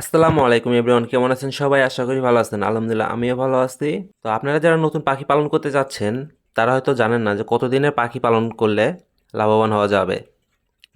আসসালামু আলাইকুম এভরিওয়ান, কেমন আছেন সবাই? আশা করি ভালো আছেন। আলহামদুলিল্লাহ, আমিও ভালো আছি। তো আপনারা যারা নতুন পাখি পালন করতে যাচ্ছেন, তারা হয়তো জানেন না যে কতদিনের পাখি পালন করলে লাভবান হওয়া যাবে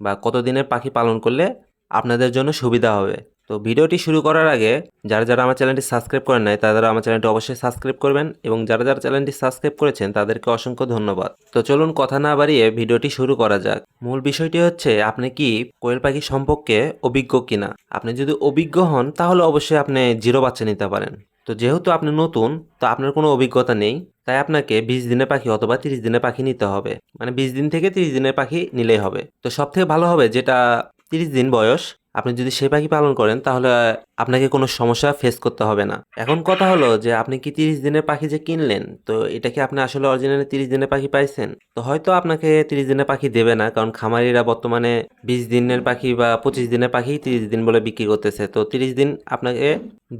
বা কতদিনের পাখি পালন করলে আপনাদের জন্য সুবিধা হবে। তো ভিডিওটি শুরু করার আগে, যারা যারা আমার চ্যানেলটি সাবস্ক্রাইব করেন নাই, তারা আমার চ্যানেলটি অবশ্যই সাবস্ক্রাইব করবেন এবং যারা যারা চ্যানেলটি সাবস্ক্রাইব করেছেন, তাদেরকে অসংখ্য ধন্যবাদ। তো চলুন কথা না বাড়িয়ে ভিডিওটি শুরু করা যাক। মূল বিষয়টি হচ্ছে, আপনি কি কোয়েল পাখি সম্পর্কে অভিজ্ঞ কিনা? আপনি যদি অভিজ্ঞ হন, তাহলে অবশ্যই আপনি জিরো বাচ্চা নিতে পারেন। তো যেহেতু আপনি নতুন, তো আপনার কোনো অভিজ্ঞতা নেই, তাই আপনাকে বিশ দিনের পাখি অথবা তিরিশ দিনের পাখি নিতে হবে। মানে বিশ দিন থেকে তিরিশ দিনের পাখি নিলেই হবে। তো সব থেকে ভালো হবে যেটা তিরিশ দিন বয়স আপনি যদি সে পাখি পালন করেন, তাহলে আপনাকে কোনো সমস্যা ফেস করতে হবে না। এখন কথা হলো যে, আপনি কি তিরিশ দিনের পাখি যে কিনলেন, তো এটা কি আপনি আসলে অরিজিনালি তিরিশ দিনের পাখি পাইছেন? তো হয়তো আপনাকে তিরিশ দিনের পাখি দেবে না, কারণ খামারিরা বর্তমানে বিশ দিনের পাখি বা পঁচিশ দিনের পাখি তিরিশ দিন বলে বিক্রি করতেছে। তো তিরিশ দিন আপনাকে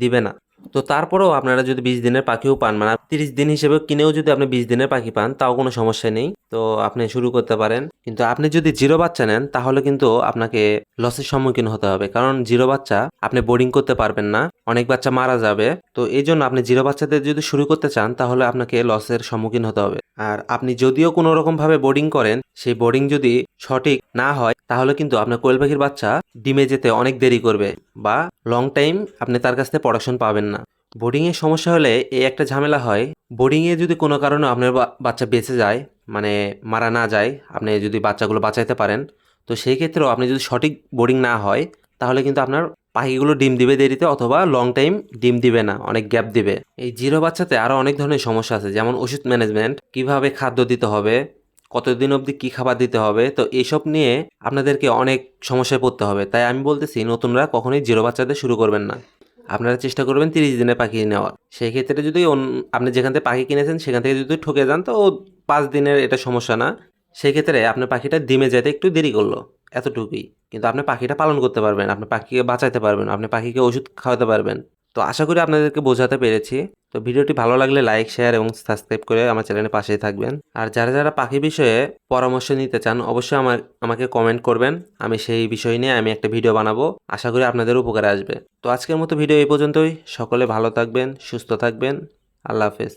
দিবে না। তো তারপরেও আপনারা যদি বিশ দিনের পাখিও পান মানে তিরিশ দিন হিসেবে কিনেও যদি আপনি বিশ দিনের পাখি পান, তাও কোনো সমস্যা নেই। তো আপনি শুরু করতে পারেন। কিন্তু আপনি যদি জিরো বাচ্চা নেন, তাহলে কিন্তু আপনাকে লসের সম্মুখীন হতে হবে। কারণ জিরো বাচ্চা আপনি বোর্ডিং করতে পারবেন না। অনেক বাচ্চা মারা যাবে। তো এই জন্য আপনি জিরো বাচ্চাদের যদি শুরু করতে চান, তাহলে আপনাকে লসের সম্মুখীন হতে হবে। আর আপনি যদিও কোনো রকম ভাবে বোর্ডিং করেন, সেই বোর্ডিং যদি সঠিক না হয়, তাহলে কিন্তু আপনার কোয়েল পাখির বাচ্চা ডিমে যেতে অনেক দেরি করবে বা লং টাইম আপনি তার কাছ থেকে প্রোডাকশন পাবেন না। বোর্ডিংয়ের সমস্যা হলে এই একটা ঝামেলা হয়। বোর্ডিংয়ে যদি কোনো কারণে আপনার বাচ্চা বেঁচে যায় মানে মারা না যায়, আপনি যদি বাচ্চাগুলো বাঁচাইতে পারেন, তো সেই ক্ষেত্রেও আপনি যদি সঠিক বোর্ডিং না হয়, তাহলে কিন্তু আপনার পাখিগুলো ডিম দিবে দেরিতে অথবা লং টাইম ডিম দিবে না, অনেক গ্যাপ দিবে। এই জিরো বাচ্চাতে আরও অনেক ধরনের সমস্যা আছে, যেমন ওষুধ ম্যানেজমেন্ট কীভাবে খাদ্য দিতে হবে, কতদিন অবধি কী খাবার দিতে হবে, তো এইসব নিয়ে আপনাদেরকে অনেক সমস্যায় পড়তে হবে। তাই আমি বলতেছি, নতুনরা কখনোই জিরো বাচ্চাদের শুরু করবেন না। আপনারা চেষ্টা করবেন তিরিশ দিনে পাখি নেওয়ার। সেই ক্ষেত্রে যদি আপনি যেখান থেকে পাখি কিনেছেন, সেখান থেকে যদি ঠকে যান, তো পাঁচ দিনের এটা সমস্যা না। সেই ক্ষেত্রে আপনার পাখিটা ডিমে যেতে একটু দেরি করল, এতটুকুই। কিন্তু আপনি পাখিটা পালন করতে পারবেন, আপনি পাখিকে বাঁচাতে পারবেন, আপনি পাখিকে ওষুধ খাওয়াতে পারবেন। তো আশা করি আপনাদেরকে বোঝাতে পেরেছি। তো ভিডিওটি ভালো লাগলে লাইক, শেয়ার এবং সাবস্ক্রাইব করে আমার চ্যানেলের পাশেই থাকবেন। আর যারা যারা পাখি বিষয়ে পরামর্শ নিতে চান, অবশ্যই আমার, আমাকে কমেন্ট করবেন। আমি সেই বিষয় নিয়ে আমি একটা ভিডিও বানাবো। আশা করি আপনাদের উপকারে আসবে। তো আজকের মতো ভিডিও এই পর্যন্তই। সকলে ভালো থাকবেন, সুস্থ থাকবেন। আল্লাহ হাফেজ।